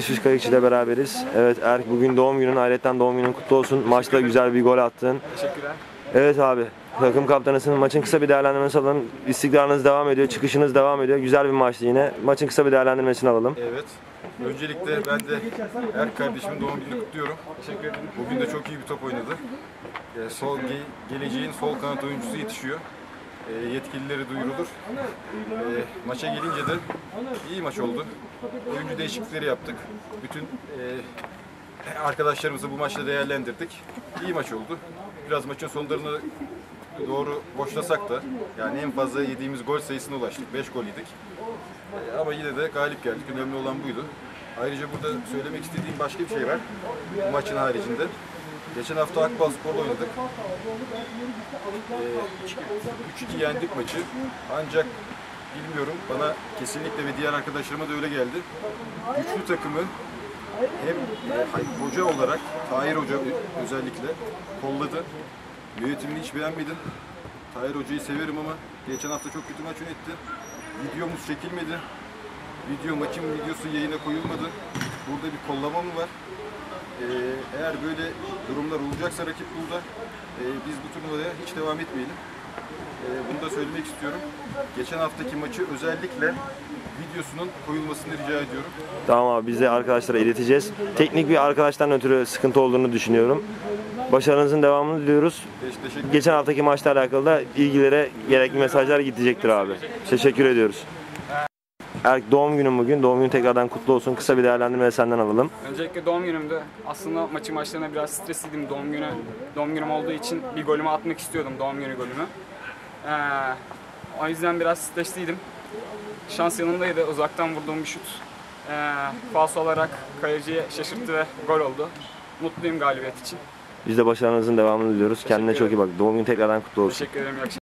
Şiş Kayıkçı ile beraberiz. Evet Erk bugün doğum günün, ayrıca doğum günün kutlu olsun. Maçta güzel bir gol attın. Teşekkürler. Evet abi, takım kaptanısın. Maçın kısa bir değerlendirmesini alalım. İstikrarınız devam ediyor, çıkışınız devam ediyor. Güzel bir maçtı yine. Maçın kısa bir değerlendirmesini alalım. Evet. Öncelikle ben de Erk kardeşimin doğum gününü kutluyorum. Teşekkür ederim. Bugün de çok iyi bir top oynadı. Ee, sol ge- geleceğin sol kanat oyuncusu yetişiyor. Ee, yetkilileri duyurulur. Ee, maça gelince de iyi maç oldu. Oyuncu değişiklikleri yaptık. Bütün e, arkadaşlarımızı bu maçta değerlendirdik. İyi maç oldu. Biraz maçın sonlarına doğru boşlasak da yani en fazla yediğimiz gol sayısına ulaştık. 5 gol yedik. Ee, Ama yine de galip geldik. Önemli olan buydu. Ayrıca burada söylemek istediğim başka bir şey var. Bu maçın haricinde. Geçen hafta Akbal Spor'la oynadık. Ee, 3-2 yendik maçı. Ancak bilmiyorum bana kesinlikle ve diğer arkadaşlarıma da öyle geldi. Güçlü takımı hem e, hoca olarak, Tahir Hoca özellikle kolladı. Yönetimini hiç beğenmedim. Tahir Hoca'yı severim ama geçen hafta çok kötü maç yönetti. Videomuz çekilmedi. Video maçın videosu yayına koyulmadı. Burada bir kollama mı var? Ee, eğer böyle durumlar olacaksa rakip burada e, biz bu turnuvaya hiç devam etmeyelim. Ee, bunu da söylemek istiyorum. Geçen haftaki maçı özellikle videosunun koyulmasını rica ediyorum. Tamam abi, biz de arkadaşlara ileteceğiz. Teknik bir arkadaştan ötürü sıkıntı olduğunu düşünüyorum. Başarınızın devamını diliyoruz. Teş- Teşekkür Geçen haftaki maçla alakalı da ilgilere gerekli mesajlar gidecektir abi. Teşekkür ediyoruz. Erk doğum günün bugün. Doğum günün tekrardan kutlu olsun. Kısa bir değerlendirme de senden alalım. Öncelikle doğum günümdü. Aslında maçı maçlarına biraz stresliydim. Doğum günü doğum günüm olduğu için bir golümü atmak istiyordum doğum günü golümü. Ee, o yüzden biraz stresliydim. Şans yanımdaydı. Uzaktan vurduğum bir şut. Ee, falso olarak kaleciyi şaşırttı ve gol oldu. Mutluyum galibiyet için. Biz de başarınızın devamını diliyoruz. Kendine çok iyi bak. Doğum günün tekrardan kutlu olsun. Teşekkür ederim. İyi akşamlar.